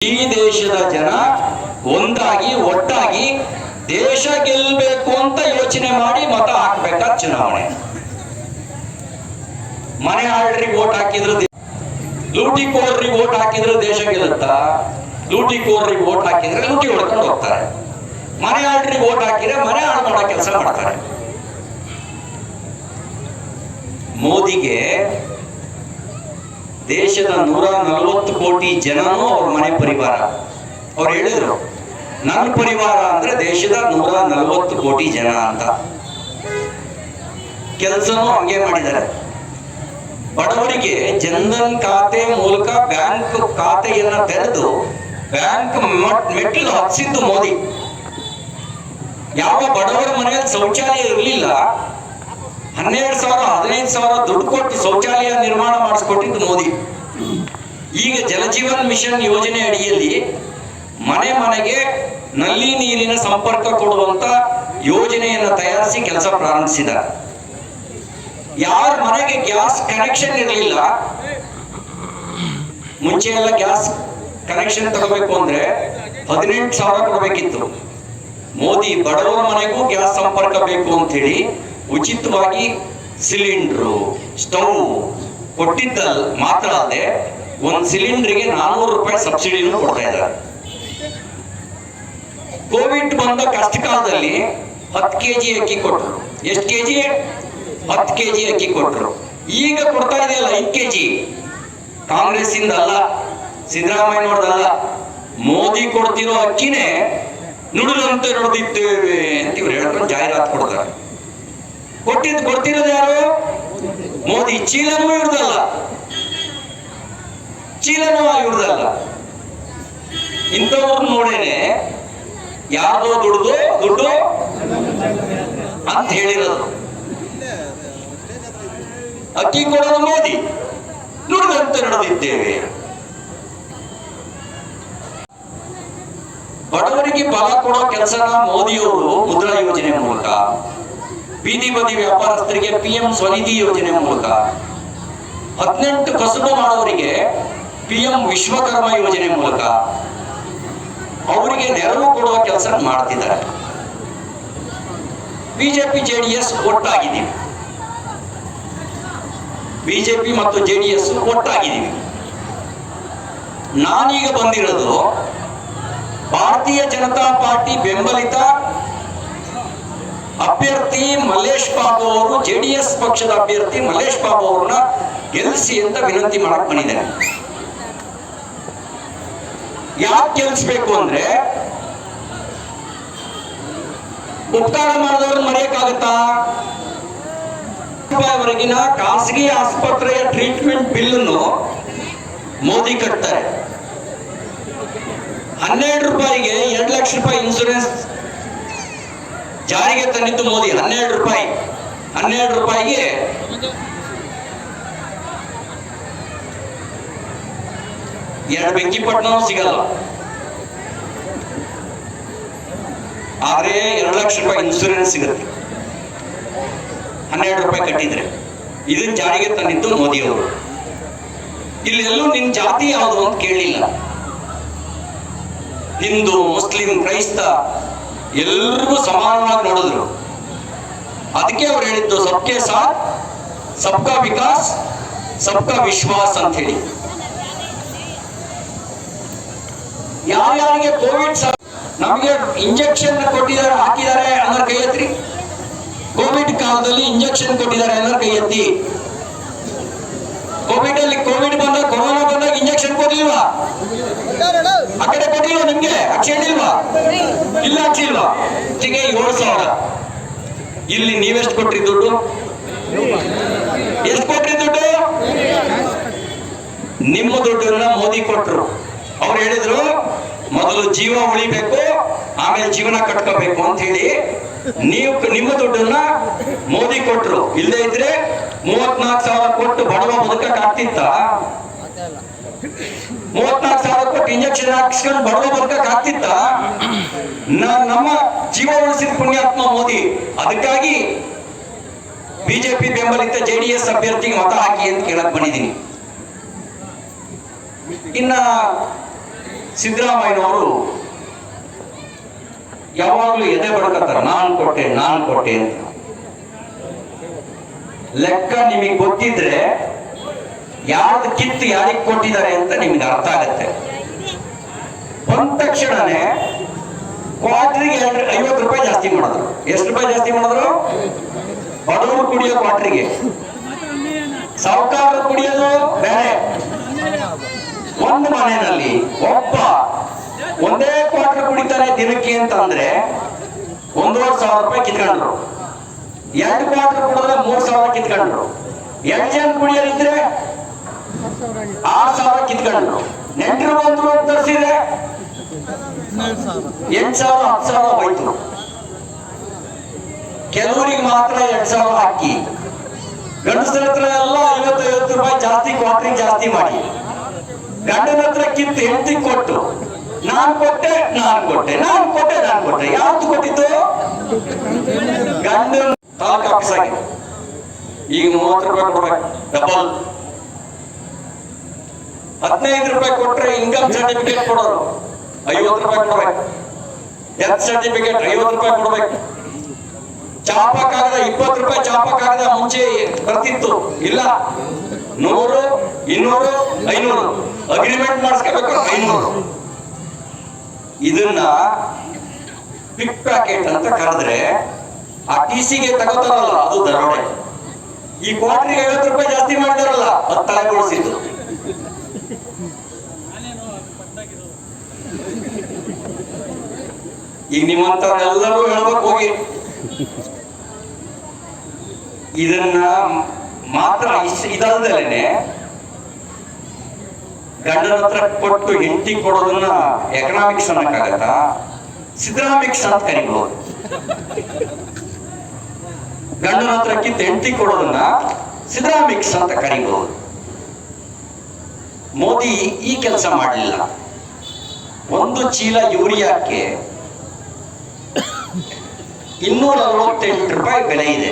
ಈ ದೇಶದ ಜನ ಒಂದಾಗಿ, ಒಟ್ಟಾಗಿ ದೇಶ ಗೆಲ್ಲಬೇಕು ಅಂತ ಯೋಚನೆ ಮಾಡಿ ಮತ ಹಾಕ್ಬೇಕಾದ ಚುನಾವಣೆ? ಮನೆ ಆಳ್ರಿಗೆ ಓಟ್ ಹಾಕಿದ್ರು ಲೂಟಿ ಕೋರ್ರಿಗೆ ಓಟ್ ಹಾಕಿದ್ರು ದೇಶ ಗೆಲ್ಲುತ್ತಾ? ಲೂಟಿಕೋರರಿಗೆ ಓಟ್ ಹಾಕಿದ್ರೆ ಲೂಟಿ ಹೊಡ್ಕೊಂಡು ಹೋಗ್ತಾರೆ. ಮನೆ ಆಳ್ರಿಗೆ ಓಟ್ ಹಾಕಿದ್ರೆ ಮನೆ ಹಾಳು ಮಾಡೋ ಕೆಲಸ ಮಾಡ್ತಾರೆ. ಮೋದಿಗೆ ದೇಶದ ನೂರ ನಲವತ್ತು ಕೋಟಿ ಜನನೂ ಅವ್ರ ಮನೆ ಪರಿವಾರ. ಅವ್ರು ಹೇಳಿದ್ರು, ನನ್ನ ಪರಿವಾರ ಅಂದ್ರೆ ದೇಶದ ನೂರ ನಲವತ್ತು ಕೋಟಿ ಜನ ಅಂತ. ಕೆಲಸನೂ ಹಂಗೆ ಮಾಡಿದ್ದಾರೆ. ಬಡವರಿಗೆ ಜನ್ಧನ್ ಖಾತೆ ಮೂಲಕ ಬ್ಯಾಂಕ್ ಖಾತೆಯನ್ನ ತೆರೆದು ಬ್ಯಾಂಕ್ ಮೆಟ್ಟಿಲು ಹತ್ತಿಸಿದ್ದು ಮೋದಿ. ಯಾವ ಬಡವರ ಮನೆಯಲ್ಲಿ ಶೌಚಾಲಯ ಇರಲಿಲ್ಲ ಹನ್ನೆರಡು ಸಾವಿರ, ಹದಿನೈದು ಸಾವಿರ ದುಡ್ಡು ಕೊಟ್ಟು ಶೌಚಾಲಯ ನಿರ್ಮಾಣ ಮಾಡಿಸ್ಕೊಟ್ಟಿದ್ದು ಮೋದಿ. ಈಗ ಜಲಜೀವನ್ ಮಿಷನ್ ಯೋಜನೆ ಅಡಿಯಲ್ಲಿ ಮನೆ ಮನೆಗೆ ನಲ್ಲಿ ನೀರಿನ ಸಂಪರ್ಕ ಕೊಡುವಂತ ಯೋಜನೆಯನ್ನು ತಯಾರಿಸಿ ಕೆಲಸ ಪ್ರಾರಂಭಿಸಿದ ಯಾರ ಮನೆಗೆ ಗ್ಯಾಸ್ ಕನೆಕ್ಷನ್ ಇರಲಿಲ್ಲ, ಮುಂಚೆ ಎಲ್ಲ ಗ್ಯಾಸ್ ಕನೆಕ್ಷನ್ ತಗೋಬೇಕು ಅಂದ್ರೆ ಹದಿನೆಂಟು ಸಾವಿರ ಕೊಡಬೇಕಿತ್ತು. ಮೋದಿ ಬಡವರ ಮನೆಗೂ ಗ್ಯಾಸ್ ಸಂಪರ್ಕ ಬೇಕು ಅಂತ ಹೇಳಿ ಉಚಿತವಾಗಿ ಸಿಲಿಂಡ್ರು, ಸ್ಟವ್ ಕೊಟ್ಟಿದ್ದಲ್ ಮಾತ್ರ ಅಲ್ಲದೆ ಒಂದು ಸಿಲಿಂಡರ್ಗೆ ನಾನ್ನೂರು ರೂಪಾಯಿ ಸಬ್ಸಿಡಿನೂ ಕೊಡ್ತಾ ಇದ್ದಾರೆ. ಕೋವಿಡ್ ಬಂದ ಕಷ್ಟ ಕಾಲದಲ್ಲಿ ಹತ್ತು ಕೆ ಜಿ ಅಕ್ಕಿ ಕೊಟ್ಟರು ಎಷ್ಟು ಕೆ ಜಿ ಹತ್ತು ಕೆ ಜಿ ಅಕ್ಕಿ ಕೊಟ್ಟರು ಈಗ ಕೊಡ್ತಾ ಇದೆಯಲ್ಲ ಐದು ಕೆ ಜಿ ಕಾಂಗ್ರೆಸ್ ಇಂದ ಅಲ್ಲ ಸಿದ್ದರಾಮಯ್ಯನವ್ರದಲ್ಲ ಮೋದಿ ಕೊಡ್ತಿರೋ ಅಕ್ಕಿನೇ ನುಡಿದಂತೆ ನುಡಿದಿದ್ದೇವೆ ಅಂತ ಇವ್ರು ಹೇಳ್ಕೊಂಡು ಜಾಹೀರಾತು ಕೊಡ್ತಾರೆ. ಕೊಟ್ಟಿದ್ದು ಕೊಡ್ತಿರೋದು ಯಾರು? ಮೋದಿ. ಚೀಲನೂ ಇವ್ರದಲ್ಲ ಚೀಲನೂ ಇವ್ರದಲ್ಲ ಇಂಥವ್ರು ನೋಡೇನೆ. ಯಾರ್ದೋ ದುಡ್ದು, ದುಡ್ಡು ಅಂತ ಹೇಳಿರೋದು. ಅಕ್ಕಿ ಕೊಡೋದು ಮೋದಿ. ನುಡಿದಂತ ನಡೆದಿದ್ದೇವೆ. ಬಡವರಿಗೆ ಬಲ ಕೊಡೋ ಕೆಲಸನ ಮೋದಿಯವರು ಮುದ್ರಾ ಯೋಜನೆ ಮೂಲಕ. ಬೀದಿ ಬದಿ ವ್ಯಾಪಾರಸ್ಥರಿಗೆ ಪಿ ಎಂ ಸ್ವನಿಧಿ ಯೋಜನೆ ಮೂಲಕ. ಹದಿನೆಂಟು ಕಸುಬು ಮಾಡೋರಿಗೆ ಪಿ ಎಂ ವಿಶ್ವಕರ್ಮ ಯೋಜನೆ ಮೂಲಕ. ಅವರಿಗೆ ನೆರವು ಕೊಡುವ ಕೆಲಸ ಮಾಡ್ತಿದ್ದಾರೆ. ಬಿಜೆಪಿ ಜೆಡಿಎಸ್ ಒಟ್ಟಾಗಿದ್ದೀವಿ ಬಿಜೆಪಿ ಮತ್ತು ಜೆಡಿಎಸ್ ಒಟ್ಟಾಗಿದ್ದೀವಿ. ನಾನೀಗ ಬಂದಿರೋದು ಭಾರತೀಯ ಜನತಾ ಪಾರ್ಟಿ ಬೆಂಬಲಿತ ಅಭ್ಯರ್ಥಿ ಮಲ್ಲೇಶ್ ಬಾಬು ಅವರು ಜೆಡಿಎಸ್ ಪಕ್ಷದ ಅಭ್ಯರ್ಥಿ ಮಲ್ಲೇಶ್ ಬಾಬು ಅವ್ರನ್ನ ಗೆಲ್ಲಿಸಿ ಅಂತ ವಿನಂತಿ ಮಾಡಕ್ ಬಂದಿದ್ದೇನೆ ಯಾಕೆ ಗೆಲ್ಸ್ಬೇಕು ಅಂದ್ರೆ ಮುಕ್ತಾಯ ಮಾಡಿದವ್ರನ್ನ ಮರೆಯಕ್ಕಾಗತ್ತಾ? ವರೆಗಿನ ಖಾಸಗಿ ಆಸ್ಪತ್ರೆಯ ಟ್ರೀಟ್ಮೆಂಟ್ ಬಿಲ್ಲನ್ನು ಮೋದಿ ಕಟ್ತಾರೆ. ಹನ್ನೆರಡು ರೂಪಾಯಿಗೆ ಎರಡು ಲಕ್ಷ ರೂಪಾಯಿ ಇನ್ಸೂರೆನ್ಸ್ ಜಾರಿಗೆ ತಂದಿದ್ದು ಮೋದಿ, ಹನ್ನೆರಡು ರೂಪಾಯಿ, ಹನ್ನೆರಡು ರೂಪಾಯಿಗೆ ಎರಡು ಬೆಂಕಿಪಟ್ಟಣವೂ ಸಿಗಲ್ಲ. ಆದ್ರೆ ಎರಡು ಲಕ್ಷ ರೂಪಾಯಿ ಇನ್ಸೂರೆನ್ಸ್ ಸಿಗುತ್ತೆ. ಹನ್ನೆರಡು ರೂಪಾಯಿ ಕಟ್ಟಿದ್ರೆ. ಇದನ್ನ ಜಾರಿಗೆ ತಂದಿದ್ದು ಮೋದಿ ಅವರು. ಇಲ್ಲೆಲ್ಲೂ ನಿನ್ ಜಾತಿ ಯಾವುದು ಅಂತ ಕೇಳಿಲ್ಲ. ಹಿಂದೂ, ಮುಸ್ಲಿಂ, ಕ್ರೈಸ್ತ ಎಲ್ರಿಗೂ ಸಮಾನವಾಗಿ ನೋಡಿದ್ರು. ಅದಕ್ಕೆ ಅವ್ರು ಹೇಳಿದ್ದು ಸಬ್ಕೆ ಸಾಥ್, ಸಬ್ಕಾ ವಿಕಾಸ್, ಸಬ್ಕಾ ವಿಶ್ವಾಸ್ ಅಂತ ಹೇಳಿ. ಯಾರ್ಯಾರಿಗೆ ಕೋವಿಡ್ ನಮಗೆ ಇಂಜೆಕ್ಷನ್ ಕೊಟ್ಟಿದ್ದಾರೆ, ಹಾಕಿದ್ದಾರೆ ಅನ್ನೋ ಕೈ ಎತ್ತಿ. ಕೋವಿಡ್ ಕಾಲದಲ್ಲಿ ಇಂಜೆಕ್ಷನ್ ಕೊಟ್ಟಿದ್ದಾರೆ ಅನ್ನೋ ಕೈ ಎತ್ತಿ. ಕೋವಿಡ್ ಅಲ್ಲಿ ಕೋವಿಡ್ ಬಂದಾಗ, ಕೊರೋನಾ ಬಂದಾಗ ಇಂಜೆಕ್ಷನ್ ಕೊಡ್ಲಿಲ್ವಾ? ಆ ಕಡೆ ಕೊಟ್ಟಿಲ್ವಾ ನಿಮ್ಗೆ? ಹಾಕ್ಸಿಲ್ವಾ ಇಲ್ಲ ಅಕ್ಷಿ ಇಲ್ವಾ ಅಕ್ಷಿಗೆ ಏಳು ಸಾವಿರ. ಇಲ್ಲಿ ನೀವೆಷ್ಟು ಕೊಟ್ರಿ ದುಡ್ಡು? ಎಷ್ಟು ಕೊಟ್ರಿ ದುಡ್ಡು? ನಿಮ್ಮ ದುಡ್ಡನ್ನ ಮೋದಿ ಕೊಟ್ರು. ಅವ್ರು ಹೇಳಿದ್ರು, ಮೊದಲು ಜೀವ ಉಳಿಬೇಕು, ಆಮೇಲೆ ಜೀವನ ಕಟ್ಕೋಬೇಕು ಅಂತ ಹೇಳಿ ನೀವು ನಿಮ್ಮ ದುಡ್ಡನ್ನ ಮೋದಿ ಕೊಟ್ರು. ಇಲ್ಲದೆ ಇದ್ರೆ ಮೂವತ್ನಾಲ್ಕು ಸಾವಿರ ಕೊಟ್ಟು ಬಡವ ಬದುಕಕ್ ಆಗ್ತಿತ್ತ ಮೂವತ್ನಾಲ್ಕು ಸಾವಿರ ಕೊಟ್ಟು ಇಂಜೆಕ್ಷನ್ ಹಾಕಿಸ್ಕೊಂಡು ಬಡವ ಬದುಕಕ್ಕೆ ಆಗ್ತಿತ್ತ ನಮ್ಮ ಜೀವ ಉಳಿಸಿದ ಪುಣ್ಯಾತ್ಮ ಮೋದಿ, ಅದಕ್ಕಾಗಿ ಬಿಜೆಪಿ ಬೆಂಬಲಿತ ಜೆಡಿಎಸ್ ಅಭ್ಯರ್ಥಿಗೆ ಮತ ಹಾಕಿ ಅಂತ ಕೇಳಕ್ ಬಂದಿದ್ದೀನಿ. ಇನ್ನ ಸಿದ್ದರಾಮಯ್ಯನವರು ಯಾವಾಗಲೂ ಎದೆ ಬಡ್ಕತ್ತಾರ, ನಾನು ಕೊಟ್ಟೆ ನಾನು ಕೊಟ್ಟೆ ಅಂತ. ಲೆಕ್ಕ ನಿಮಗೆ ಗೊತ್ತಿದ್ರೆ ಯಾವ್ದು ಕಿತ್ತು ಯಾರಿಗೆ ಕೊಟ್ಟಿದ್ದಾರೆ ಅಂತ ನಿಮ್ಗೆ ಅರ್ಥ ಆಗತ್ತೆ. ಬಂದ ತಕ್ಷಣನೇ ಕ್ವಾಟ್ರಿಗೆ ಐವತ್ತು ರೂಪಾಯಿ ಜಾಸ್ತಿ ಮಾಡಿದ್ರು. ಎಷ್ಟು ರೂಪಾಯಿ ಜಾಸ್ತಿ ಮಾಡಿದ್ರು? ಬಡವರು ಕುಡಿಯೋ ಕ್ವಾಟ್ರಿಗೆ ಸಾಹುಕಾರರು ಕುಡಿಯೋದು ಬೇರೆ. ಒಂದು ಮನೆಯಲ್ಲಿ ಒಬ್ಬ ಒಂದೇ ಕ್ವಾರ್ಟರ್ ಕುಡಿತಾನೆ ದಿನಕ್ಕೆ ಅಂತ ಅಂದ್ರೆ ಒಂದೂವರೆ ಸಾವಿರ ರೂಪಾಯಿ ಕಿತ್ಕೊಂಡ್ರು. ಎರಡು ಕ್ವಾರ್ಟರ್ ಕುಡಿದ್ರೆ ಮೂರ್ ಸಾವಿರ ಕಿತ್ಕೊಂಡ್ರು. ಎರಡು ಜನ ಕುಡಿಯೋರಿದ್ರೆ ಸಾವಿರ ಕಿತ್ಕೊಂಡ್ರು ನೆಂಟರು ಬಂದ್ರು ಅಂತ ತರಿಸಿದ್ರೆ ಎಂಟ್ ಸಾವಿರ, ಹತ್ತು ಸಾವಿರ ಹೋಯ್ತು. ಕೆಲವರಿಗೆ ಮಾತ್ರ ಎರಡ್ ಸಾವಿರ ಹಾಕಿ. ಗಂಡಸರ ಹತ್ರ ಎಲ್ಲ ಐವತ್ತು ಐವತ್ತು ರೂಪಾಯಿ ಜಾಸ್ತಿ ಕ್ವಾರ್ಟರಿಂಗ್ ಜಾಸ್ತಿ ಮಾಡಿ. ಗಂಡನ ಹತ್ರ ಕಿತ್ತು ಹೆಂಡತಿ ಕೊಟ್ಟು. ನಾನ್ ಕೊಟ್ಟೆ ನಾನ್ ಕೊಟ್ಟೆ ನಾನ್ ಕೊಟ್ಟೆ ನಾನ್ ಕೊಟ್ಟೆ. ಯಾವ್ದು ಕೊಟ್ಟಿತ್ತು ಗಂಡನ್ ಈಗ ಮೂವತ್ತು ರೂಪಾಯಿ ಕೊಡ್ಬೇಕು. ಡಬಲ್ ಹದಿನೈದು ರೂಪಾಯಿ ಕೊಟ್ರೆ ಇನ್ಕಮ್ ಸರ್ಟಿಫಿಕೇಟ್ ಕೊಡೋರು. ಐವತ್ತು ರೂಪಾಯಿ ಕೊಡ್ಬೇಕು. ಡೆತ್ ಸರ್ಟಿಫಿಕೇಟ್ ಐವತ್ತು ರೂಪಾಯಿ ಕೊಡ್ಬೇಕು. ಚಾಪ ಕಾಗದ ಇಪ್ಪತ್ತು ರೂಪಾಯಿ ಚಾಪ ಕಾಗದ ಮುಂಚೆ ಬರ್ತಿತ್ತು. ಇಲ್ಲ. ನೂರು, ಇನ್ನೂರು, ಐನೂರು. ಅಗ್ರಿಮೆಂಟ್ ಮಾಡಿಸ್ಕೋಬೇಕು ಐನೂರು. ಇದನ್ನ ಪಿಕ್ ಪ್ಯಾಕೆಟ್ ಅಂತ ಕರೆದ್ರೆ ಆ ಟಿ ಸಿಗೆ ತಗೋತಾರಲ್ಲ, ಅದು ದರೋಡೆ. ಈ ಕ್ವಾಟ್ರಿಗೆ ಐವತ್ತು ರೂಪಾಯಿ ಜಾಸ್ತಿ ಮಾಡಿದಾರಲ್ಲ, ಅದು ತಲೆಗೊಳಿಸಿದ್ದು ಈಗ ನಿಮ್ಮಂತವ್ರೆಲ್ಲರೂ ಹೇಳ್ಬೇಕು ಹೋಗಿ. ಇದನ್ನ ಮಾತ್ರ ಇದಲ್ದಲೇನೆ ಗಂಡನ ಹತ್ರ ಕೊಟ್ಟು ಹೆಂಡತಿ ಕೊಡೋದನ್ನ ಎಕನಾಮಿಕ್ಸ್ ಅನ್ನಕ್ಕಾಗತ್ತ ಸಿದ್ದರಾಮಿಕ್ಸ್ ಅಂತ ಕರಿಬಹುದು ಗಂಡನ ಹತ್ರ ಕಿತ್ತು ಹೆಂಡತಿ ಕೊಡೋದನ್ನ ಸಿದ್ದರಾಮಿಕ್ಸ್ ಅಂತ ಕರಿಬಹುದು ಮೋದಿ ಈ ಕೆಲಸ ಮಾಡಲಿಲ್ಲ. ಒಂದು ಚೀಲ ಯೂರಿಯಾಕ್ಕೆ ಇನ್ನೂರ ಅರವತ್ತೆಂಟು ರೂಪಾಯಿ ಬೆಲೆ ಇದೆ.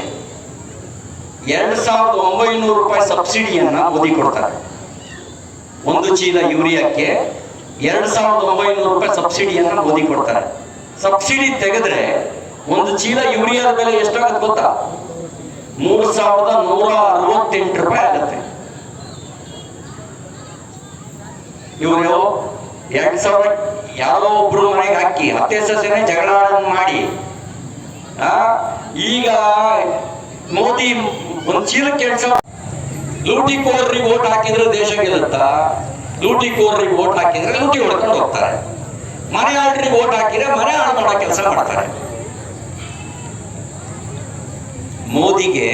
ಎರಡು ಸಾವಿರದ ಒಂಬೈನೂರು ರೂಪಾಯಿ ಸಬ್ಸಿಡಿಯನ್ನ ಮೋದಿ ಕೊಡ್ತಾರೆ. ಒಂದು ಚೀಲ ಯೂರಿಯಾಕ್ಕೆ ಎರಡು ಸಾವಿರದ ಒಂಬೈನೂರು ರೂಪಾಯಿ ಸಬ್ಸಿಡಿಯನ್ನ ಮೋದಿ ಕೊಡ್ತಾರೆ. ಸಬ್ಸಿಡಿ ತೆಗೆದ್ರೆ ಒಂದು ಚೀಲ ಯೂರಿಯಾದ ಬೆಲೆ ಎಷ್ಟಾಗುತ್ತೆ ಗೊತ್ತಾ? ಮೂರು ಸಾವಿರದ ನೂರ ಅರವತ್ತೆಂಟು ರೂಪಾಯಿ ಆಗುತ್ತೆ. ಇವರು ಎರಡ್ ಸಾವಿರ ಯಾರೋ ಒಬ್ರು ಮನೆಗೆ ಹಾಕಿ ಹತ್ತೆ ಸಸಿನೇ ಜಗಳ ಮಾಡಿ ಈಗ ಮೋದಿ ಒಂದು ಚೀಲ ಕೆಲಸ ಲೂಟಿ ಕೋರ್ರಿ ಓಟ್ ಹಾಕಿದ್ರೆ ದೇಶ ಗೆಲ್ಲುತ್ತಾ? ಕೋರ್ರಿ ಓಟ್ ಹಾಕಿದ್ರೆ ಲೂಟಿ ಹೊಡ್ಕೊಂಡು ಹೋಗ್ತಾರೆ. ಮನೆ ಆಳ್ರಿಗೆ ಓಟ್ ಹಾಕಿದ್ರೆ ಮನೆ ಆಳ್ ಮಾಡೋ ಕೆಲಸ ಮಾಡ್ತಾರೆ. ಮೋದಿಗೆ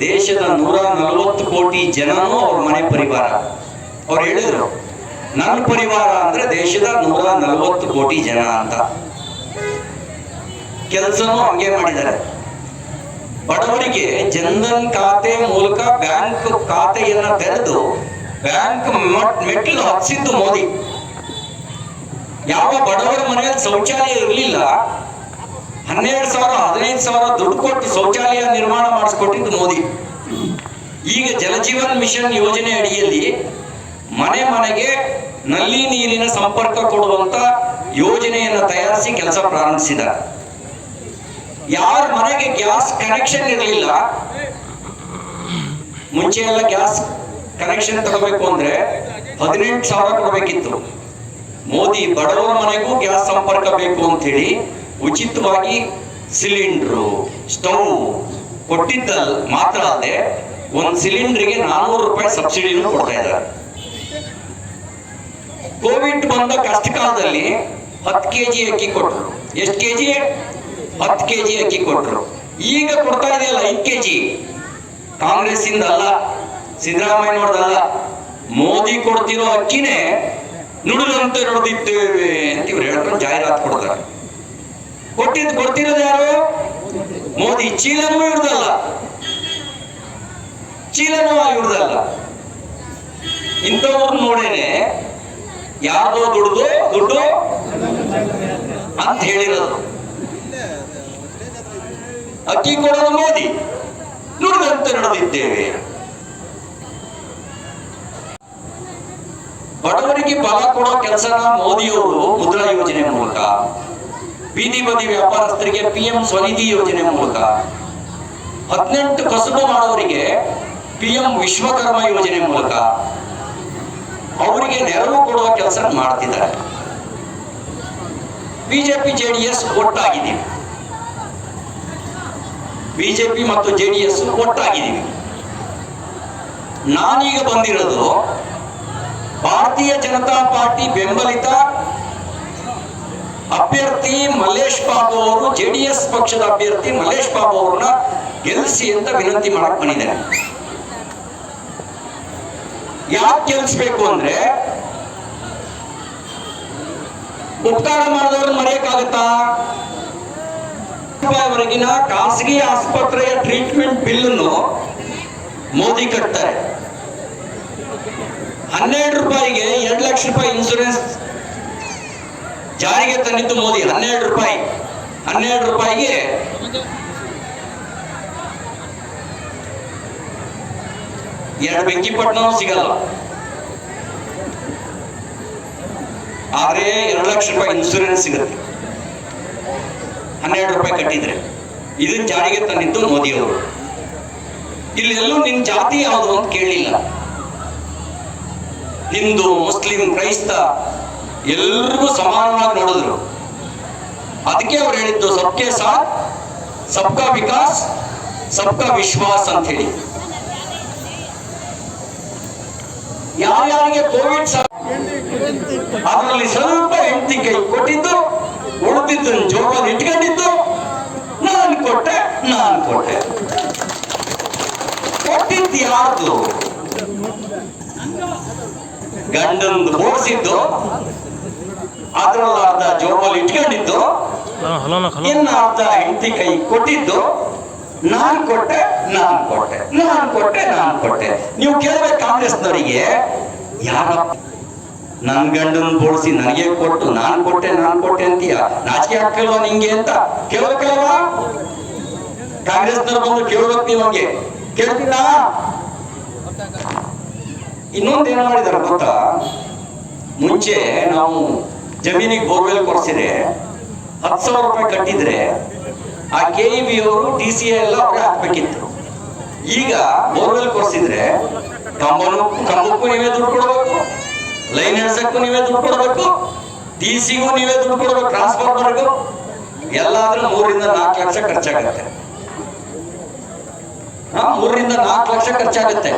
ದೇಶದ ನೂರ ನಲವತ್ತು ಕೋಟಿ ಜನನೂ ಅವ್ರ ಮನೆ ಪರಿವಾರ. ಅವ್ರು ಹೇಳಿದ್ರು, ನನ್ನ ಪರಿವಾರ ಅಂದ್ರೆ ದೇಶದ ನೂರ ನಲವತ್ತು ಕೋಟಿ ಜನ ಅಂತ. ಕೆಲಸನೂ ಹಂಗೆ ಮಾಡಿದ್ದಾರೆ. ಬಡವರಿಗೆ ಜನ್ಧನ್ ಖಾತೆ ಮೂಲಕ ಬ್ಯಾಂಕ್ ಖಾತೆಯನ್ನ ತೆರೆದು ಬ್ಯಾಂಕ್ ಮೆಟ್ಟಿಲು ಹಚ್ಚಿದ್ದು ಮೋದಿ. ಯಾವ ಬಡವರ ಮನೆಯಲ್ಲಿ ಶೌಚಾಲಯ ಇರಲಿಲ್ಲ, ಹನ್ನೆರಡು ಸಾವಿರ, ಹದಿನೈದು ಸಾವಿರ ದುಡ್ಡು ಕೊಟ್ಟು ಶೌಚಾಲಯ ನಿರ್ಮಾಣ ಮಾಡಿಸ್ಕೊಟ್ಟಿದ್ದು ಮೋದಿ. ಈಗ ಜಲಜೀವನ್ ಮಿಷನ್ ಯೋಜನೆ ಅಡಿಯಲ್ಲಿ ಮನೆ ಮನೆಗೆ ನಲ್ಲಿ ನೀರಿನ ಸಂಪರ್ಕ ಕೊಡುವಂತ ಯೋಜನೆಯನ್ನು ತಯಾರಿಸಿ ಕೆಲಸ ಪ್ರಾರಂಭಿಸಿದ್ದಾರೆ. ಯಾರ ಮನೆಗೆ ಗ್ಯಾಸ್ ಕನೆಕ್ಷನ್ ಇರಲಿಲ್ಲ, ಮುಂಚೆ ಎಲ್ಲ ಗ್ಯಾಸ್ ಕನೆಕ್ಷನ್ ತಗೋಬೇಕು ಅಂದ್ರೆ ಹದಿನೆಂಟು ಸಾವಿರ ಕೊಡಬೇಕಿತ್ತು. ಮೋದಿ ಬಡವರ ಮನೆಗೂ ಗ್ಯಾಸ್ ಸಂಪರ್ಕ ಬೇಕು ಅಂತ ಹೇಳಿ ಉಚಿತವಾಗಿ ಸಿಲಿಂಡ್ರು, ಸ್ಟವ್ ಕೊಟ್ಟಿದ್ದ ಮಾತ್ರ ಅಲ್ಲದೆ ಒಂದು ಸಿಲಿಂಡರ್ಗೆ ನಾನ್ನೂರು ರೂಪಾಯಿ ಸಬ್ಸಿಡಿನೂ ಕೊಡ್ತಾ ಇದ್ದಾರೆ. ಕೋವಿಡ್ ಬಂದ ಕಷ್ಟ ಕಾಲದಲ್ಲಿ ಹತ್ತು ಕೆ ಅಕ್ಕಿ ಕೊಟ್ಟರು ಎಷ್ಟು ಕೆ ಜಿ ಹತ್ತು ಕೆ ಜಿ ಅಕ್ಕಿ ಕೊಟ್ಟರು ಈಗ ಕೊಡ್ತಾ ಇದೆಯಲ್ಲ ಐದು ಕೆ ಜಿ ಕಾಂಗ್ರೆಸ್ ಇಂದ ಅಲ್ಲ ಸಿದ್ದರಾಮಯ್ಯನವ್ರದಲ್ಲ. ಮೋದಿ ಕೊಡ್ತಿರೋ ಅಕ್ಕಿನೇ ನುಡಿದಂತೆ ನುಡಿದಿದ್ದೇವೆ ಅಂತ ಇವ್ರು ಹೇಳ್ಕೊಂಡು ಜಾಹೀರಾತು ಕೊಡ್ತಾರೆ. ಕೊಟ್ಟಿದ್ದು ಕೊಡ್ತಿರೋದು ಯಾರು? ಮೋದಿ. ಚೀಲನೂ ಇವ್ರದಲ್ಲ. ಚೀಲನೂ ಇವ್ರದಲ್ಲ. ಇಂಥವ್ರು ನೋಡೇನೆ ಯಾರೋ ದುಡ್ದು ದುಡ್ಡು ಅಂತ ಹೇಳಿರೋದು. ಅಕ್ಕಿ ಕೊಡೋದು ಮೋದಿ ನುಡಿದಂತೆ ನಡೆದಿದ್ದೇವೆ. ಬಡವರಿಗೆ ಬಲ ಕೊಡೋ ಕೆಲಸ ಮೋದಿಯವರು ಮುದ್ರಾ ಯೋಜನೆ ಮೂಲಕ. ಬೀದಿ ಬದಿ ವ್ಯಾಪಾರಸ್ಥರಿಗೆ ಪಿಎಂ ಸ್ವನಿಧಿ ಯೋಜನೆ ಮೂಲಕ. ಹದಿನೆಂಟು ಕಸುಬು ಮಾಡೋರಿಗೆ ಪಿಎಂ ವಿಶ್ವಕರ್ಮ ಯೋಜನೆ ಮೂಲಕ. ಅವರಿಗೆ ನೆರವು ಕೊಡುವ ಕೆಲಸ ಮಾಡ್ತಿದ್ದಾರೆ. ಬಿಜೆಪಿ, ಜೆಡಿಎಸ್ ಒಟ್ಟಾಗಿದ್ದೀವಿ ಬಿಜೆಪಿ ಮತ್ತು ಜೆ ಡಿ ಎಸ್ ಒಟ್ಟಾಗಿದ್ದೀವಿ ನಾನೀಗ ಬಂದಿರೋದು ಭಾರತೀಯ ಜನತಾ ಪಾರ್ಟಿ ಬೆಂಬಲಿತ ಅಭ್ಯರ್ಥಿ ಮಲ್ಲೇಶ್ ಬಾಬು ಅವರು, ಜೆಡಿಎಸ್ ಪಕ್ಷದ ಅಭ್ಯರ್ಥಿ ಮಲ್ಲೇಶ್ ಬಾಬು ಅವ್ರನ್ನ ಗೆಲ್ಲಿಸಿ ಅಂತ ವಿನಂತಿ ಮಾಡಕ್ ಬಂದಿದ್ದೇನೆ. ಯಾಕೆ ಗೆಲ್ಲಿಸ್ಬೇಕು ಅಂದ್ರೆ ಮುಕ್ತಾಯ ಮಾಡಿದವ್ರನ್ನ ಮರೆಯಕ್ಕಾಗತ್ತಾ? ರೂಪಾಯಿವರೆಗಿನ ಖಾಸಗಿ ಆಸ್ಪತ್ರೆಯ ಟ್ರೀಟ್ಮೆಂಟ್ ಬಿಲ್ಲನ್ನು ಮೋದಿ ಕಟ್ತಾರೆ. ಹನ್ನೆರಡು ರೂಪಾಯಿಗೆ ಎರಡು ಲಕ್ಷ ರೂಪಾಯಿ ಇನ್ಸೂರೆನ್ಸ್ ಜಾರಿಗೆ ತಂದಿದ್ದು ಮೋದಿ, ಹನ್ನೆರಡು ರೂಪಾಯಿ. ಹನ್ನೆರಡು ರೂಪಾಯಿಗೆ ಎರಡು ಬೆಂಕಿಪಟ್ಟಣ ಸಿಗಲ್ಲ. ಆದ್ರೆ ಎರಡು ಲಕ್ಷ ರೂಪಾಯಿ ಇನ್ಸೂರೆನ್ಸ್ ಸಿಗುತ್ತೆ. ಹನ್ನೆರಡು ರೂಪಾಯಿ ಕಟ್ಟಿದ್ರೆ. ಇದನ್ನ ಜಾರಿಗೆ ತಂದಿದ್ದು ಮೋದಿ ಅವರು ಇಲ್ಲೆಲ್ಲೂ ನಿನ್ ಜಾತಿ ಯಾವುದು ಅಂತ ಕೇಳಿಲ್ಲ. ಹಿಂದೂ ಮುಸ್ಲಿಂ ಕ್ರೈಸ್ತ ಎಲ್ರಿಗೂ ಸಮಾನವಾಗಿ ನೋಡಿದ್ರು. ಅದಕ್ಕೆ ಅವ್ರು ಹೇಳಿದ್ದು ಸಬ್ಕೆ ಸಾಥ್ ಸಬ್ಕಾ ವಿಕಾಸ್ ಸಬ್ಕಾ ವಿಶ್ವಾಸ್ ಅಂತ ಹೇಳಿ. ಯಾರ್ಯಾರಿಗೆ ಕೋವಿಡ್ ಅದರಲ್ಲಿ ಸ್ವಲ್ಪ ಹೆಂಡತಿ ಕೈ ಕೊಟ್ಟಿದ್ದು ಉಳಿದಿದ್ದನ್ನು ಜೋಬಲ್ಲಿ ಇಟ್ಕೊಂಡಿದ್ದು ನಾನು ಕೊಟ್ಟೆ ನಾನು ಕೊಟ್ಟೆ. ಕೊಟ್ಟಿದ್ದು ಯಾರ್ದು? ಗಂಡಂದು ಓಡಿಸಿದ್ದು ಅದ್ರಲ್ಲಿ ಅರ್ಧ ಜೋಬಲ್ಲಿ ಇಟ್ಕೊಂಡಿದ್ದು ಇನ್ನ ಅರ್ಧ ಹೆಂಡತಿ ಕೈ ಕೊಟ್ಟಿದ್ದು. ನಾನ್ ಕೊಟ್ಟೆ ನಾನ್ ಕೊಟ್ಟೆ. ನಾನ್ ಕೊಟ್ಟೆ ನಾನ್ ಕೊಟ್ಟೆ. ನೀವು ಕೇಳ್ಬೇಕು ಕಾಂಗ್ರೆಸ್ನವರಿಗೆ. ಯಾರ ನನ್ ಗಂಡನ ಬೋಳಿಸಿ ನನಗೆ ಕೊಟ್ಟು, ನಾನ್ ಕೊಟ್ಟೆ ನಾನ್ ಕೊಟ್ಟೆ ಅಂತೀಯ? ನಾಚಿಕೆ ಹಾಕಲ್ವಾ ನಿಂಗೆ ಅಂತ? ಕೇಳ್ಬೇಕಲ್ವಾ ಕಾಂಗ್ರೆಸ್ನವ್ರು ಬಂದು ಕೇಳ್ಬೇಕು ನೀವು ಹಂಗೆ. ಕೇಳ್ತೀರಾ ಇನ್ನೊಂದ್ ಏನ್ ಮಾಡಿದಾರೆ ಗೊತ್ತಾ? ಮುಂಚೆ ನಾವು ಜಮೀನಿಗೆ ಬೋರ್ವೆಲ್ ಕೊಡ್ಸಿದ್ರೆ, ಹತ್ತು ಸಾವಿರ ರೂಪಾಯಿ ಕಟ್ಟಿದ್ರೆ, ಆ ಕೆ ಇ ಬಿ ಅವರು ಟಿ ಸಿ ಎಲ್ಲ ಅವ್ರಿಗೆ ಹಾಕ್ಬೇಕಿತ್ತು. ಈಗ ಬೋರ್ವೆಲ್ ಕೊಡ್ಸಿದ್ರೆ, ಕಂಬನು, ಕಂಬಕ್ಕೂ ನೀವೇ ದುಡ್ಡು ಕೊಡಬೇಕು. ಲೈನ್ ಎಳ್ಸಕ್ಕೂ ನೀವೇ ದುಡ್ಡು ಕೊಡಬೇಕು ಟಿ ಸಿಗೂ ನೀವೇ ದುಡ್ಡು ಕೊಡಬೇಕು ಟ್ರಾನ್ಸ್ಫಾರ್ಮರ್ಗೂ ಎಲ್ಲಾದ್ರೂ ಮೂರಿಂದ ನಾಲ್ಕು ಲಕ್ಷ ಖರ್ಚಾಗತ್ತೆ. ಮೂರರಿಂದ ನಾಲ್ಕು ಲಕ್ಷ ಖರ್ಚಾಗುತ್ತೆ.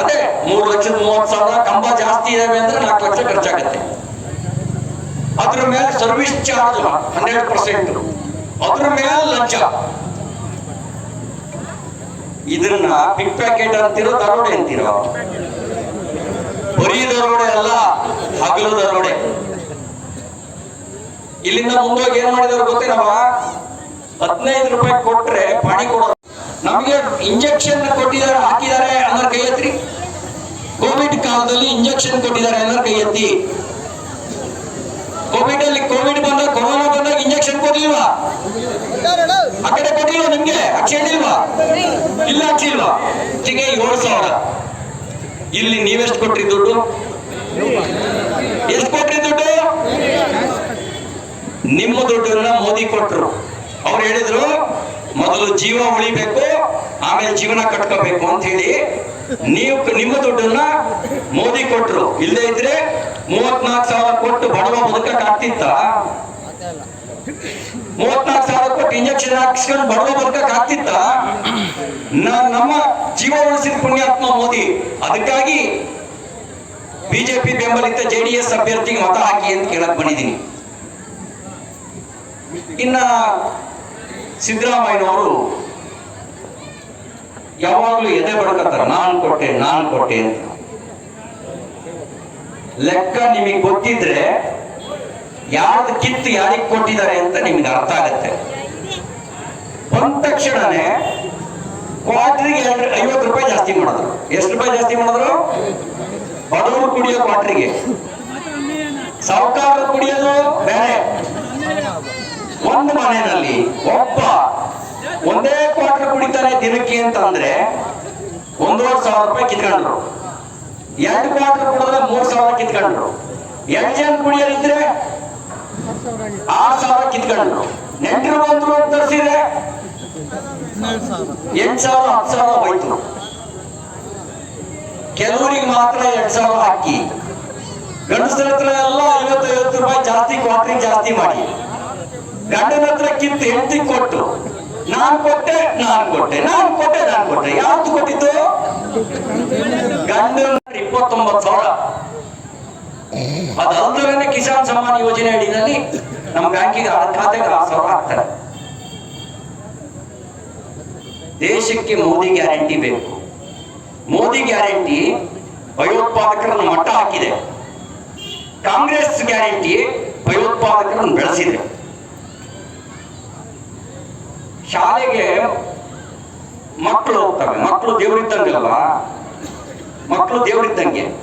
ಅದೇ, ಮೂರು ಲಕ್ಷದ ಮೂವತ್ತು ಸಾವಿರ ಕಂಬ ಜಾಸ್ತಿ ಇದಾವೆ ಅಂದ್ರೆ ನಾಲ್ಕು ಲಕ್ಷ ಖರ್ಚಾಗತ್ತೆ. ಅದ್ರ ಮೇಲೆ ಸರ್ವಿಸ್ ಚಾರ್ಜ್ ಹನ್ನೆರಡು ಪರ್ಸೆಂಟ್ ಅದ್ರ ಮೇಲೆ ಲಂಚ. ಇದನ್ನ ಪಿಕ್ ಪ್ಯಾಕೆಟ್ ಅಂತಿರೋ ದರೋಡೆ ಅಂತಿರೋ? ಬರೀ ದರೋಡೆ ಅಲ್ಲ ಹಗಲು ದರೋಡೆ ಇಲ್ಲಿಂದ ಮುಂದೋಗಿ ಏನ್ ಮಾಡಿದಾರೆ ಗೊತ್ತೇನವ ಹದಿನೈದು ರೂಪಾಯಿ ಕೊಟ್ರೆ ಪಾಣಿ ಕೊಡೋದು. ನಮಗೆ ಇಂಜೆಕ್ಷನ್ ಕೊಟ್ಟಿದ್ದಾರೆ, ಹಾಕಿದ್ದಾರೆ ಅನ್ನೋ ಕೈ ಎತ್ತಿ. ಕೋವಿಡ್ ಕಾಲದಲ್ಲಿ ಇಂಜೆಕ್ಷನ್ ಕೊಟ್ಟಿದ್ದಾರೆ ಅಂದ್ರೆ ಕೈ ಎತ್ತಿ. ಕೋವಿಡ್ ಅಲ್ಲಿ ಕೋವಿಡ್ ಬಂದಾಗ, ಕೊರೋನಾ ಬಂದಾಗ ಇಂಜೆಕ್ಷನ್ ಕೊಡ್ಲಿಲ್ವಾ? ಆ ಕಡೆ ಕೊಡ್ಲಿಲ್ವಾ ನಿಮ್ಗೆ? ಇಲ್ವಾ ಇಲ್ಲ ಹಾಕ್ಸಿಲ್ವಾ ಇಲ್ವಾ ಏಳು ಸಾವಿರ. ಇಲ್ಲಿ ನೀವೆಷ್ಟು ಕೊಟ್ರಿ ದುಡ್ಡು? ಎಷ್ಟು ಕೊಟ್ರಿ ದುಡ್ಡು? ನಿಮ್ಮ ದುಡ್ಡನ್ನ ಮೋದಿ ಕೊಟ್ಟರು ಅವ್ರು ಹೇಳಿದ್ರು, ಮೊದಲು ಜೀವ ಉಳಿಬೇಕು, ಆಮೇಲೆ ಜೀವನ ಕಟ್ಕೋಬೇಕು ಅಂತ ಹೇಳಿ ನೀವು ನಿಮ್ಮ ದುಡ್ಡನ್ನ ಮೋದಿ ಕೊಟ್ಟರು ಇಲ್ಲದೆ ಇದ್ರೆ ಮೂವತ್ನಾಲ್ಕು ಸಾವಿರ ಕೊಟ್ಟು ಬಡವ ಬದುಕಕ್ಕೆ ಆಗ್ತಿತ್ತ? ಮೂವತ್ನಾಲ್ಕು ಸಾವಿರ ಕೋಟಿ ಇಂಜೆಕ್ಷನ್ ಹಾಕಿಸ್ಕೊಂಡು ಬಡವ ಬದುಕಕ್ಕೆ ಆಗ್ತಿತ್ತ ನಮ್ಮ ಜೀವ ಉಳಿಸಿದ ಪುಣ್ಯಾತ್ಮ ಮೋದಿ, ಅದಕ್ಕಾಗಿ ಬಿಜೆಪಿ ಬೆಂಬಲಿತ ಜೆಡಿಎಸ್ ಅಭ್ಯರ್ಥಿಗೆ ಮತ ಹಾಕಿ ಅಂತ ಕೇಳಕ್ ಬಂದಿದ್ದೀನಿ. ಇನ್ನ ಸಿದ್ದರಾಮಯ್ಯನವರು ಯಾವಾಗ್ಲೂ ಎದೆ ಬಡ್ಕತ್ತಾರ, ನಾನು ಕೊಟ್ಟೆ ನಾನು ಕೊಟ್ಟೆ ಅಂತ. ಲೆಕ್ಕ ನಿಮಗೆ ಗೊತ್ತಿದ್ರೆ ಯಾವ್ದು ಕಿತ್ತು ಯಾರಿಗೆ ಕೊಟ್ಟಿದ್ದಾರೆ ಅಂತ ನಿಮ್ಗೆ ಅರ್ಥ ಆಗತ್ತೆ. ಬಂದ ತಕ್ಷಣನೇ ಕ್ವಾಟ್ರಿಗೆ ಎರಡು, ಐವತ್ತು ರೂಪಾಯಿ ಜಾಸ್ತಿ ಮಾಡಿದ್ರು. ಎಷ್ಟು ರೂಪಾಯಿ ಜಾಸ್ತಿ ಮಾಡಿದ್ರು? ಬಡವರು ಕುಡಿಯೋ ಕ್ವಾಟ್ರಿಗೆ ಸಾಹುಕಾರರು ಕುಡಿಯೋದು ಬೇರೆ. ಒಂದು ಮನೆಯಲ್ಲಿ ಒಬ್ಬ ಒಂದೇ ಕ್ವಾರ್ಟರ್ ಕುಡಿತಾನೆ ದಿನಕ್ಕೆ ಅಂತಂದ್ರೆ ಒಂದೂವರೆ ಸಾವಿರ ರೂಪಾಯಿ ಕಿತ್ಕೊಂಡ್ರು. ಎರಡು ಕ್ವಾರ್ಟರ್ ಕುಡಿದ್ರೆ ಮೂರ್ ಸಾವಿರ ಕಿತ್ಕೊಂಡ್ರು. ಎಂಟು ಜನ ಕುಡಿಯೋರಿದ್ರೆ ಆರು ಸಾವಿರ ಕಿತ್ಕೊಂಡ್ರು ನೆಂಟರು ಬಂದ್ರು ಅಂತ ತರಿಸಿದ್ರೆ ಎಂಟು ಸಾವಿರ, ಹತ್ತು ಸಾವಿರ ಹೋಯ್ತು. ಕೆಲವರಿಗೆ ಮಾತ್ರ ಎರಡ್ ಸಾವಿರ ಹಾಕಿ. ಗಂಡಸರ ಹತ್ರ ಎಲ್ಲ ಐವತ್ತು ಐವತ್ತು ರೂಪಾಯಿ ಜಾಸ್ತಿ ಕ್ವಾರ್ಟರ್ ಜಾಸ್ತಿ ಮಾಡಿ. ಗಂಡನ ಹತ್ರ ಕಿತ್ತು ಹೆಂಡತಿ ಕೊಟ್ಟು. ನಾನ್ ಕೊಟ್ಟೆ ನಾನ್ ಕೊಟ್ಟೆ ನಾನ್ ಕೊಟ್ಟೆ ನಾನ್ ಕೊಟ್ಟೆ. ಯಾವ್ದು ಕೊಟ್ಟಿದ್ದು? ಗಂಡನ ಇಪ್ಪತ್ತೊಂಬತ್ತು ಸಾವಿರ. ಅದಲ್ಲದೆ ಕಿಸಾನ್ ಸಮ್ಮಾನ್ ಯೋಜನೆ ಅಡಿನಲ್ಲಿ ನಮ್ಮ ಬ್ಯಾಂಕಿಗೆ ಆ ಖಾತೆಗೆ ಆರು ಸಾವಿರ ಹಾಕ್ತಾರೆ ದೇಶಕ್ಕೆ ಮೋದಿ ಗ್ಯಾರಂಟಿ ಬೇಕು. ಮೋದಿ ಗ್ಯಾರಂಟಿ ಭಯೋತ್ಪಾದಕರನ್ನು ಮಟ್ಟ ಹಾಕಿದೆ. ಕಾಂಗ್ರೆಸ್ ಗ್ಯಾರಂಟಿ ಭಯೋತ್ಪಾದಕರನ್ನು ಬೆಳೆಸಿದೆ. ಶಾಲೆಗೆ ಮಕ್ಕಳು ಹೋಗ್ತವೆ. ಮಕ್ಕಳು ದೇವರಿದ್ದಂಗಲ್ವಾ ಮಕ್ಕಳು ದೇವರಿದ್ದಂಗೆ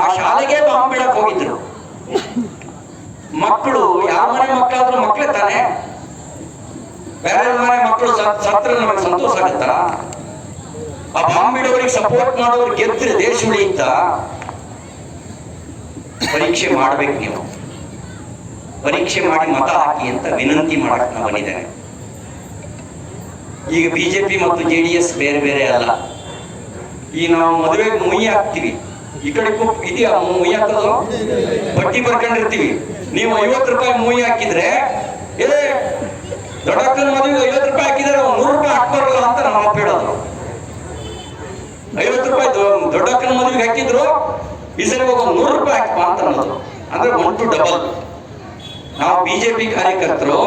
ಆ ಶಾಲೆಗೆ ಬಾಂಬ್ ಹೋಗಿದ್ರು. ಮಕ್ಕಳು ಯಾವ ಮನೆ ಮಕ್ಕಳಾದ್ರೂ ಮಕ್ಕಳೇ ತಾನೆ? ಬೇರೆ ಮನೆ ಮಕ್ಕಳು ಸತ್ರ ನಮಗೆ ಸಂತೋಷ ಆಗತ್ತಾ? ಆ ಬಾಂಬ್ ಸಪೋರ್ಟ್ ಮಾಡೋರು ಗೆದ್ರೆ ದೇಶ ಉಳಿಯುತ್ತಾ? ಪರೀಕ್ಷೆ ಮಾಡ್ಬೇಕು ನೀವು. ಪರೀಕ್ಷೆ ಮಾಡಿ ಮತ ಹಾಕಿ ಅಂತ ವಿನಂತಿ ಮಾಡಕ್ ನಾ ಬಂದಿದ್ದೇನೆ ಈಗ ಬಿಜೆಪಿ ಮತ್ತು ಜೆಡಿಎಸ್ ಬೇರೆ ಬೇರೆ ಅಲ್ಲ. ಈ ನಾವು ಮದುವೆಗೆ ಮುಯಿ ಹಾಕ್ತಿವಿ. ಈ ಕಡೆ ಇದೆಯಾ? ಮುಯ್ಯಿ ಹಾಕೋದು? ಬಟ್ಟಿ ಬರ್ಕೊಂಡಿರ್ತೀವಿ. ನೀವು ಐವತ್ತು ರೂಪಾಯಿ ಮುಯ್ಯಿ ಹಾಕಿದ್ರೆ, ಏ ದೊಡ್ಡಕ್ಕನ ಮದುವೆ ಐವತ್ತು ರೂಪಾಯಿ ಹಾಕಿದ್ರೆ ನೂರು ರೂಪಾಯಿ ಹಾಕ್ಬಾರಲ್ಲ ಅಂತ ನಮ್ಮ ಅಪ್ಪ ಹೇಳೋದು. ಐವತ್ತು ರೂಪಾಯಿ ದೊಡ್ಡಕ್ಕನ ಮದುವೆಗೆ ಹಾಕಿದ್ರು, ಈ ಸರಿ ನೂರು ರೂಪಾಯಿ ಹಾಕಪ್ಪ ಅಂತ ಅನ್ನೋದು. ಅಂದ್ರೆ ಒನ್ ಟು ಡಬಲ್ ನಾವು ಬಿಜೆಪಿ ಕಾರ್ಯಕರ್ತರು,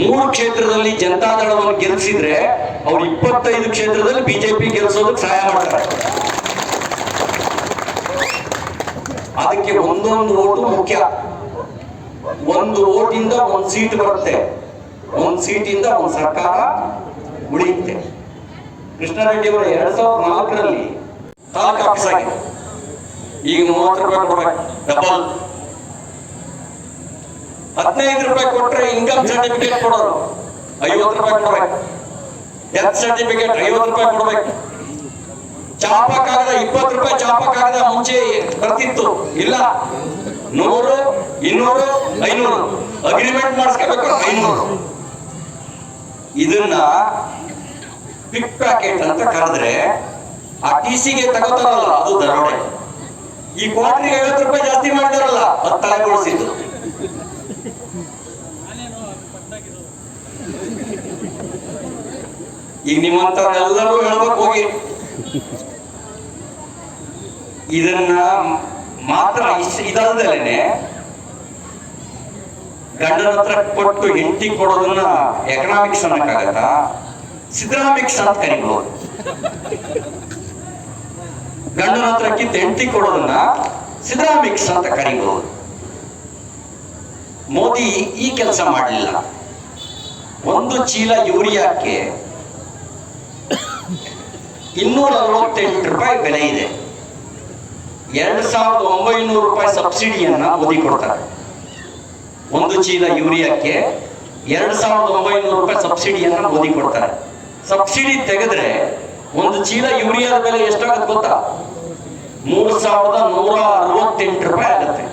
ಮೂರು ಕ್ಷೇತ್ರದಲ್ಲಿ ಜನತಾದಳವನ್ನು ಗೆಲ್ಲಿಸಿದ್ರೆ ಅವ್ರು ಇಪ್ಪತ್ತೈದು ಕ್ಷೇತ್ರದಲ್ಲಿ ಬಿಜೆಪಿ ಗೆಲ್ಲಿಸೋದಕ್ಕೆ ಸಹಾಯ ಮಾಡ್ತಾರೆ. ಅದಕ್ಕೆ ಒಂದೊಂದು ಓಟು ಮುಖ್ಯ. ಒಂದು ಓಟಿಂದ ಒಂದು ಸೀಟ್ ಬರುತ್ತೆ. ಒಂದು ಸೀಟಿಂದ ಒಂದು ಸರ್ಕಾರ ಉಳಿಯುತ್ತೆ. ಕೃಷ್ಣಾರೆಡ್ಡಿ ಅವರು, ಎರಡ್ ಸಾವಿರದ ನಾಲ್ಕರಲ್ಲಿ ತಾಲೂಕು ಆಫೀಸ್ ಆಗಿದೆ. ಈಗ ಮೂವತ್ತು ರೂಪಾಯಿ ಕೊಡ್ಬೇಕು. ಡಬಲ್. ಹದಿನೈದು ರೂಪಾಯಿ ಕೊಟ್ರೆ ಇನ್ಕಮ್ ಸರ್ಟಿಫಿಕೇಟ್ ಕೊಡೋರು. ಐವತ್ತು ರೂಪಾಯಿ ಕೊಡ್ಬೇಕು. ಡೆತ್ ಸರ್ಟಿಫಿಕೇಟ್ ಐವತ್ತು ರೂಪಾಯಿ ಕೊಡ್ಬೇಕು. ಚಾಪ ಕಾಗದ ಇಪ್ಪತ್ತು ರೂಪಾಯಿ ಚಾಪ ಕಾಗದ ಮುಂಚೆ ಬರ್ತಿತ್ತು. ಇಲ್ಲ. ನೂರು, ಇನ್ನೂರು, ಐನೂರು. ಅಗ್ರಿಮೆಂಟ್ ಮಾಡಿಸ್ಕೋಬೇಕು, ಐನೂರು. ಇದನ್ನ ಪಿಕ್ ಪ್ಯಾಕೆಟ್ ಅಂತ ಕರೆದ್ರೆ ಆ ಟಿ ಸಿಗೆ ತಗೋತಾರಲ್ಲ, ಅದು ದರೋಡೆ. ಈ ಕ್ವಾರ್ಟರ್ಗೆ ಐವತ್ತು ರೂಪಾಯಿ ಜಾಸ್ತಿ ಮಾಡಿದಾರಲ್ಲ, ಅದು ತಲೆಗೊಳಿಸಿದ್ದು ಈಗ ನಿಮ್ಮಂತವ್ರೆಲ್ಲರೂ ಹೇಳ್ಬೇಕು, ಹೋಗಿ. ಇದನ್ನ ಮಾತ್ರ ಇದಲ್ದಲೇನೆ ಗಂಡನ ಹತ್ರ ಕೊಟ್ಟು ಹೆಂಡತಿ ಕೊಡೋದನ್ನ ಎಕನಾಮಿಕ್ಸ್ ಅನ್ನಕ್ಕಾಗತ್ತ ಸಿದ್ದರಾಮಿಕ್ಸ್ ಅಂತ ಕರಿಬಹುದು ಗಂಡನ ಹತ್ರ ಕಿತ್ತು ಹೆಂಡತಿ ಕೊಡೋದನ್ನ ಸಿದ್ದರಾಮಿಕ್ಸ್ ಅಂತ ಕರಿಬಹುದು ಮೋದಿ ಈ ಕೆಲಸ ಮಾಡಲಿಲ್ಲ. ಒಂದು ಚೀಲ ಯೂರಿಯಾಕ್ಕೆ ಇನ್ನೂರ ಅರವತ್ತೆಂಟು ರೂಪಾಯಿ ಬೆಲೆ ಇದೆ. ಎರಡು ಸಾವಿರದ ಒಂಬೈನೂರು ರೂಪಾಯಿ ಸಬ್ಸಿಡಿಯನ್ನ ಮೋದಿ ಕೊಡ್ತಾರೆ. ಒಂದು ಚೀಲ ಯೂರಿಯಾಕ್ಕೆ ಎರಡು ಸಾವಿರದ ಒಂಬೈನೂರು ರೂಪಾಯಿ ಸಬ್ಸಿಡಿಯನ್ನ ಮೋದಿ ಕೊಡ್ತಾರೆ. ಸಬ್ಸಿಡಿ ತೆಗೆದ್ರೆ ಒಂದು ಚೀಲ ಯೂರಿಯಾದ ಬೆಲೆ ಎಷ್ಟಾಗುತ್ತೆ ಗೊತ್ತಾ? ಮೂರು ಸಾವಿರದ ನೂರ ಅರವತ್ತೆಂಟು ರೂಪಾಯಿ ಆಗುತ್ತೆ.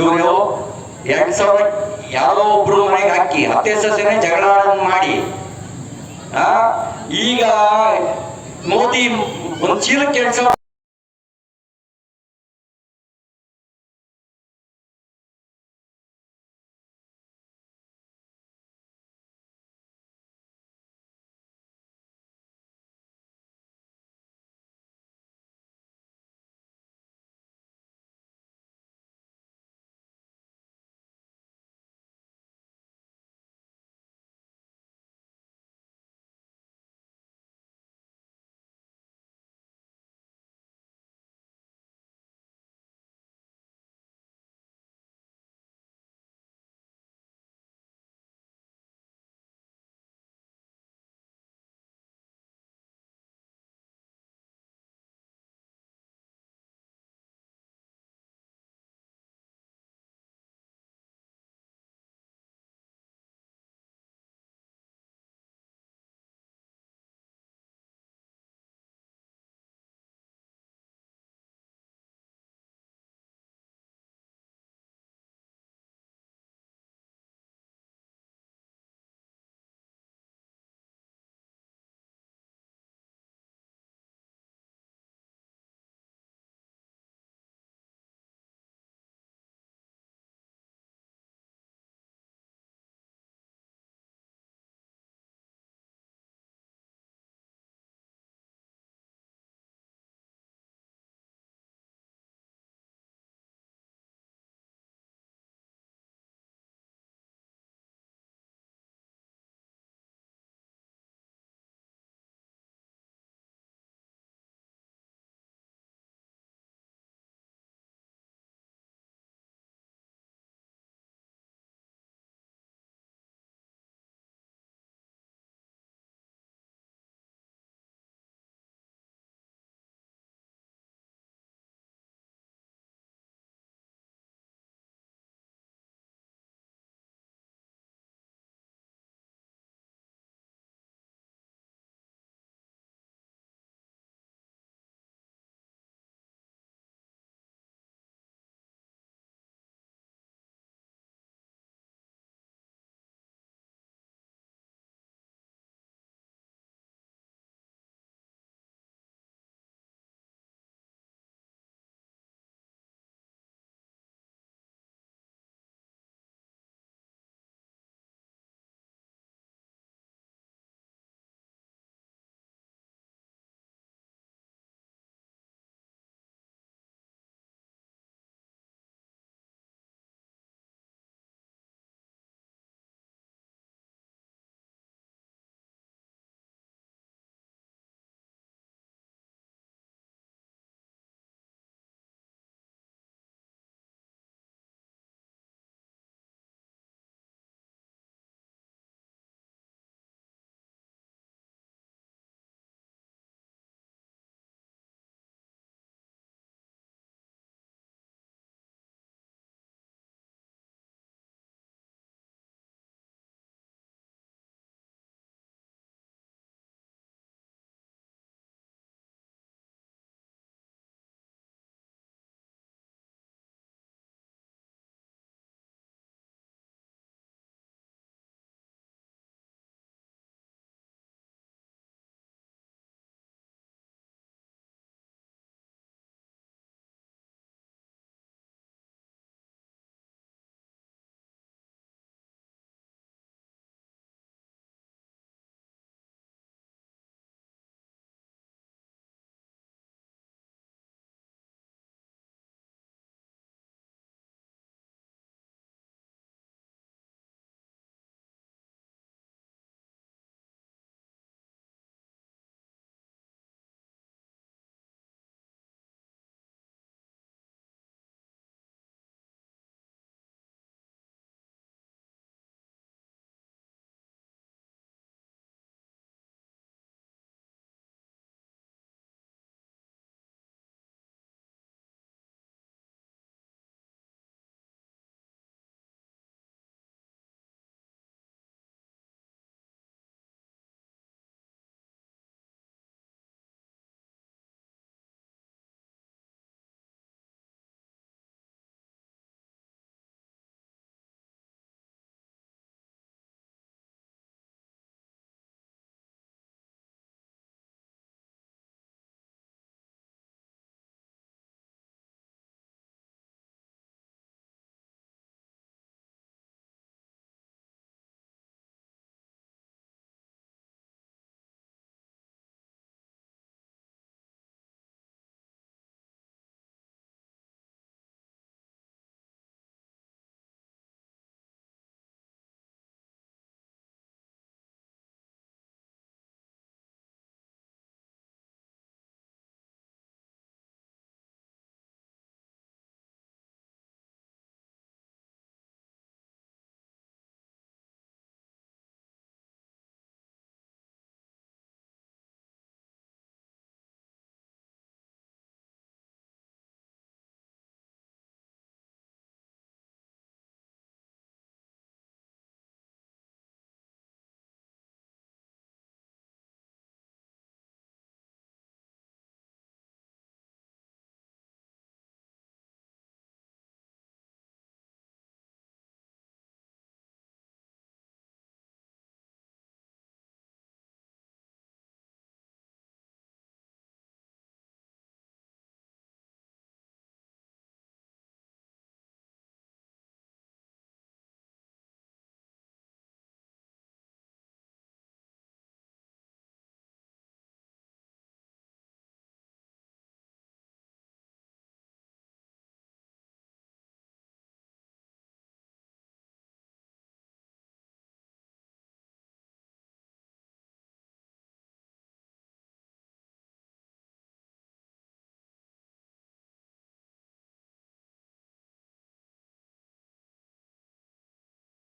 ಇವರು ಎರಡ್ ಸಾವಿರ ಯಾರೋ ಒಬ್ರು ಮನೆಗೆ ಹಾಕಿ ಹತ್ತೆ ಸಸ್ಯನೇ ಜಗಳ ಮಾಡಿ ಈಗ ಮೋದಿ ಒಂದು ಚೀಲಕ್ಕೆ ಎರಡ್ ಸಾವಿರ